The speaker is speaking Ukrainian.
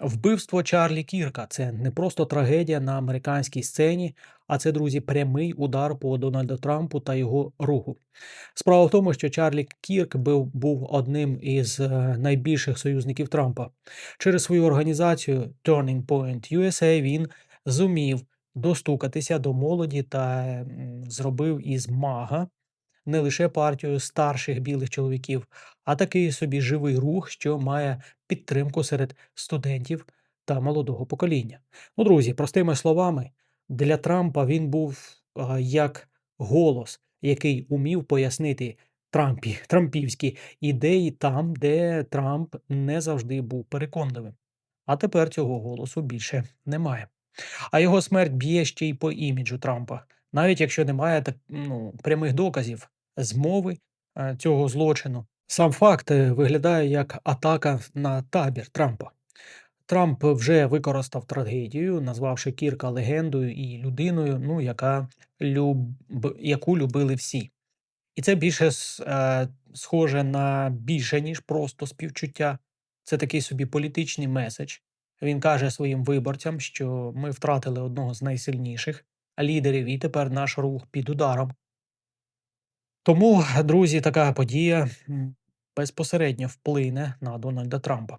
Вбивство Чарлі Кірка це не просто трагедія на американській сцені, а це, друзі, прямий удар по Дональду Трампу та його руху. Справа в тому, що Чарлі Кірк був, одним із е, найбільших союзників Трампа. Через свою організацію Turning Point USA він зумів достукатися до молоді та зробив із МАГА не лише партію старших білих чоловіків, а такий собі живий рух, що має підтримку серед студентів та молодого покоління. Ну, друзі, простими словами, для Трампа він був а, як голос, який умів пояснити Трампі, трампівські ідеї там, де Трамп не завжди був переконливим. А тепер цього голосу більше немає. А його смерть б'є ще й по іміджу Трампа, навіть якщо немає так, ну, прямих доказів змови е, цього злочину. Сам факт е, виглядає як атака на табір Трампа. Трамп вже використав трагедію, назвавши Кірка легендою і людиною, ну, яка люб... яку любили всі. І це більше е, схоже на більше, ніж просто співчуття. Це такий собі політичний меседж. Він каже своїм виборцям, що ми втратили одного з найсильніших лідерів, і тепер наш рух під ударом. Тому, друзі, така подія безпосередньо вплине на Дональда Трампа.